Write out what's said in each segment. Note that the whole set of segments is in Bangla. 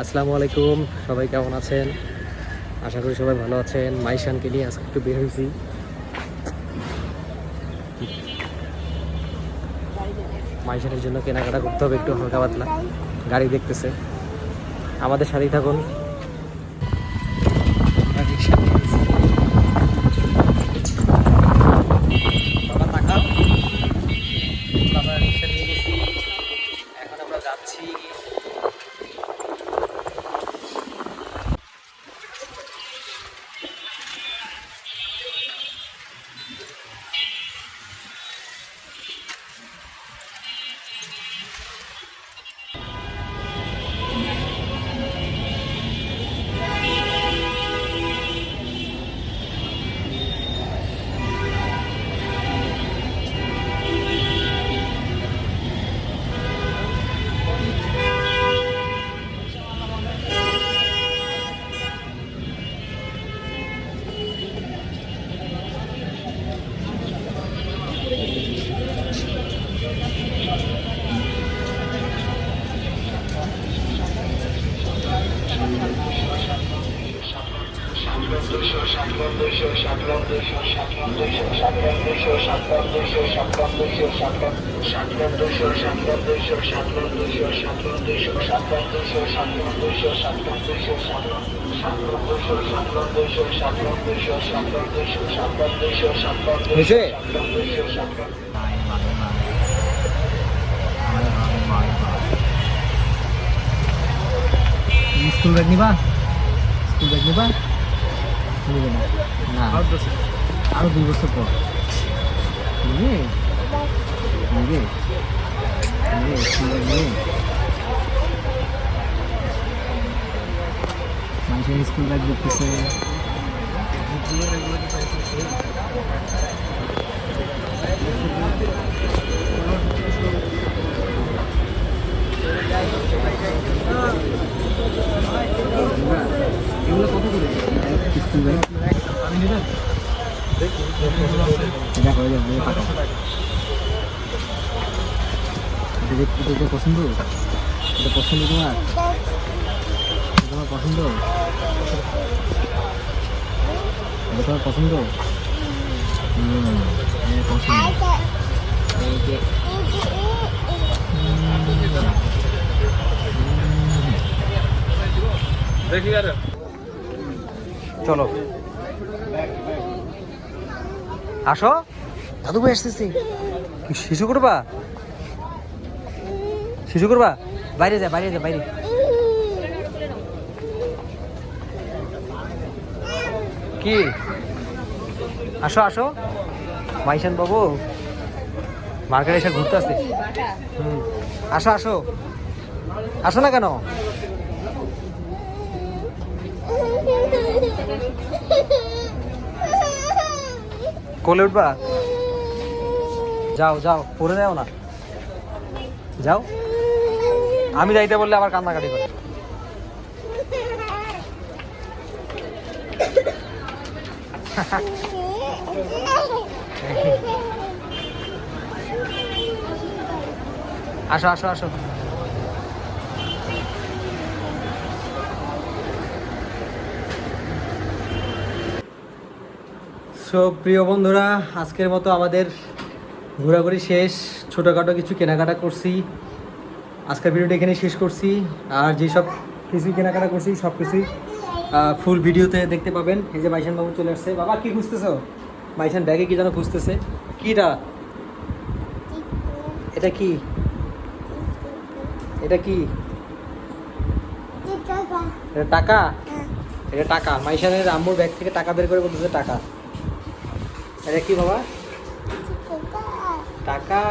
আসসালামু আলাইকুম, সবাই কেমন আছেন? আশা করি সবাই ভালো আছেন। মাইশানকে নিয়ে আজকে একটু বের হয়েছি। মাইশানের জন্য কেনাকাটা করতে হবে, একটু হালকা পাতলা। গাড়ি দেখতেছে। আমাদের সাথেই থাকুন। আমরা রিক্সা নিয়ে গেছি। বাবা তাকাও বাবা রিক্সা নিয়ে গেছি এখন আমরা যাচ্ছি হয়েছে স্কুল ব্যাগ নিবা স্কুল ব্যাগ নিবা নিবে না না। আরও দুই বছর পর। নিবে? মানুষের স্কুল ব্যাগ দেখতেছে। এগুলো এটা দেখ- পছন্দ এটা পছন্দ তোমার তোমার পছন্দ এটা তোমার পছন্দ হুম পছন্দ এই যে চলো। আসো। দাদু ভাই আসতেছি শিশু করবা? শিশু করবা? বাইরে যা বাইরে যা বাইরে। কি? আসো আসো। মাইশান বাবু। মার্কেটে এসে ঘুরতে আসছে। হুম। আসো আসো। আসো না কেন? কোলে উঠবা? যাও যাও পরে যাও না। যাও। আমি যাইতে বললে আবার কান্নাকাটি করে। আসো আসো আসো। সো প্রিয় বন্ধুরা আজকের মতো আমাদের ঘোরাঘুরি শেষ। ছোটোখাটো কিছু কেনাকাটা করছি। আজকের ভিডিওটা এখানে শেষ করছি। আর যেসব কিছু কেনাকাটা করছি সব কিছুই ফুল ভিডিওতে দেখতে পাবেন। এই যে বাইশান বাবু চলে আসছে। বাবা কি খুঁজতেছো? বাইশান ব্যাগে কি যেন খুঁজতেছে? কিটা? এটা কি? এটা কি? এটা টাকা। এটা টাকা। মাইশানের আম্মুর ব্যাগ থেকে টাকা বের করে বলতেছে টাকা। এটা কি বাবা? টাকা।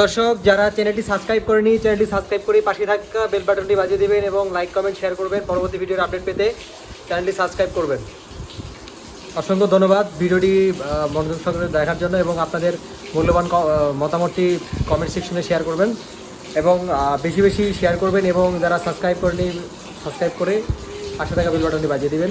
দর্শক, যারা চ্যানেলটি সাবস্ক্রাইব করেনি, চ্যানেলটি সাবস্ক্রাইব করে পাশে থাকা বেল বাটনটি বাজিয়ে দেবেন এবং লাইক কমেন্ট শেয়ার করবেন। পরবর্তী ভিডিওর আপডেট পেতে চ্যানেলটি সাবস্ক্রাইব করবেন। অসংখ্য ধন্যবাদ ভিডিওটি মনোযোগ সহকারে দেখার জন্য এবং আপনাদের মূল্যবান মতামতটি কমেন্ট সেকশনে শেয়ার করবেন এবং বেশি বেশি শেয়ার করবেন এবং যারা সাবস্ক্রাইব করেনি সাবস্ক্রাইব করে পাশে থাকা বেল বাটনটি বাজিয়ে দিবেন।